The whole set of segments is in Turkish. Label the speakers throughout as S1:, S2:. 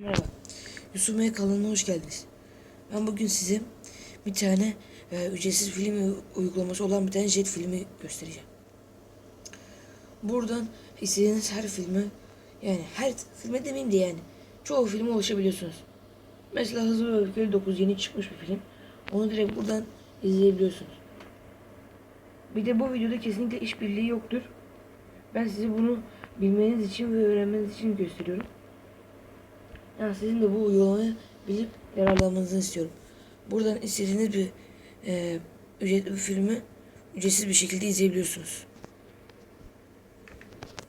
S1: Merhaba. Yusuf Bey kanalına hoş geldiniz. Ben bugün size bir tane e, ücretsiz film uygulaması olan bir tane jet filmi göstereceğim. Buradan istediğiniz her filmi yani her filme demeyeyim de yani çoğu filme ulaşabiliyorsunuz. Mesela Hızlı ve Öfkeli 9 yeni çıkmış bir film. Onu direkt buradan izleyebiliyorsunuz. Bir de bu videoda kesinlikle işbirliği yoktur. Ben size bunu bilmeniz için ve öğrenmeniz için gösteriyorum. Yani sizin de bu uygulamayı bilip yararlanmanızı istiyorum. Buradan istediğiniz bir e, ücretli bir filmi ücretsiz bir şekilde izleyebiliyorsunuz.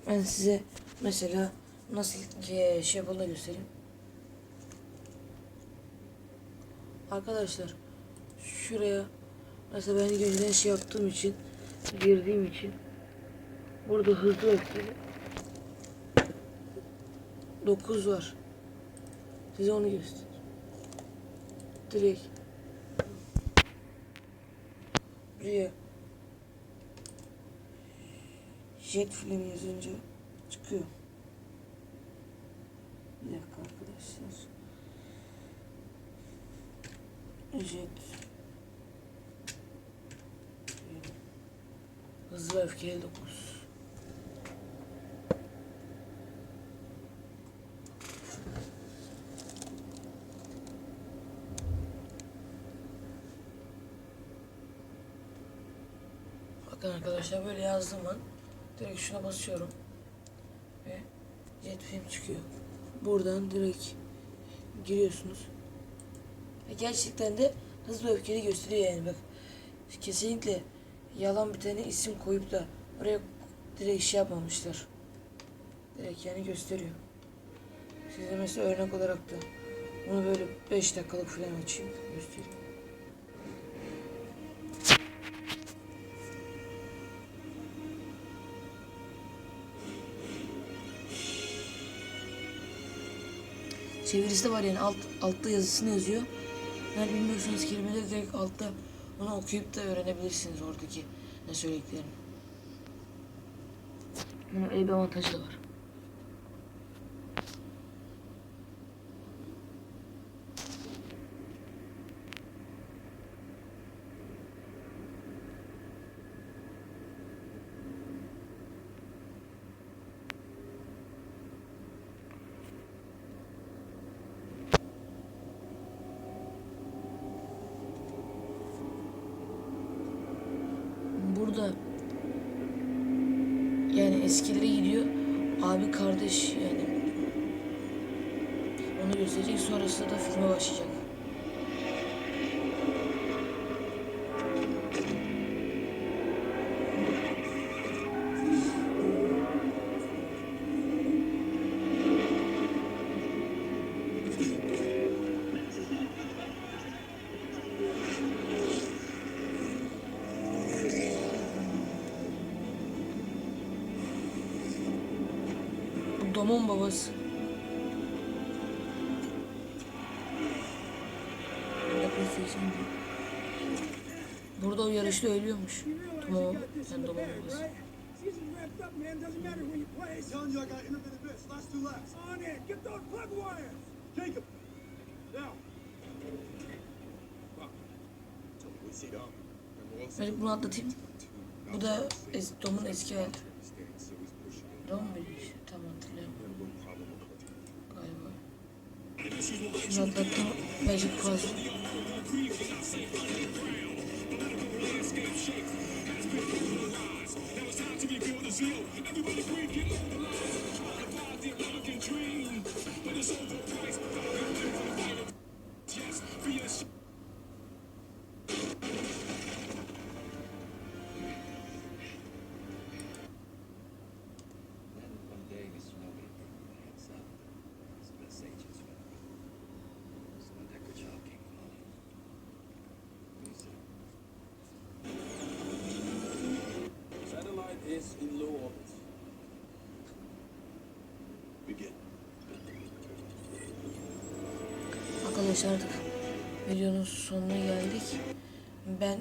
S1: Ben size mesela nasıl ki şey yapıldığını göstereyim. Arkadaşlar şuraya mesela ben önceden şey yaptığım için girdiğim için burada hızlı öfkeli 9 var. Size onu göster. Direkt. Buraya. Jet film yazınca çıkıyor. Bir dakika arkadaşlar. Jet. Hızlı öfkeli 9. Bakın arkadaşlar böyle yazdığım an direkt şuna basıyorum ve jet film çıkıyor. Buradan direkt giriyorsunuz. Ve gerçekten de hızlı öfkeli gösteriyor yani bak. Kesinlikle yalan bir tane isim koyup da oraya direkt şey yapmamışlar. Direkt yani gösteriyor. Size mesela örnek olarak da bunu böyle 5 dakikalık falan açayım göstereyim. Çevirisi de var yani alt, altta yazısını yazıyor. Yani bilmiyorsanız kelimeleri direkt altta onu okuyup da öğrenebilirsiniz oradaki ne söylediklerini. Bunun öyle bir avantajı da var. Burada yani eskilere gidiyor. Abi kardeş yani. Onu gösterecek. Sonrasında da filme başlayacak.
S2: Plug wires.
S3: Jacob. Now. Fuck. Tell me what's it up.
S1: Ben bunu atlatayım. Bu da es Dom'un eski hali. Dom işte? Tam hatırlayamıyorum galiba. Şunu atlattım. Magic Cross. Artık videonun sonuna geldik. Ben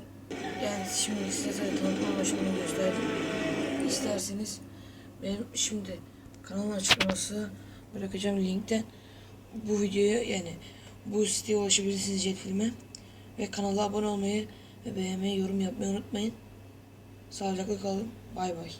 S1: yani şimdi size tanıtma aşamasını gösterdim. İsterseniz benim şimdi kanalın açıklaması bırakacağım linkten bu videoya yani bu siteye ulaşabilirsiniz Jet filme. Ve kanala abone olmayı ve beğenmeyi, yorum yapmayı unutmayın. Sağlıcakla kalın. Bay bay.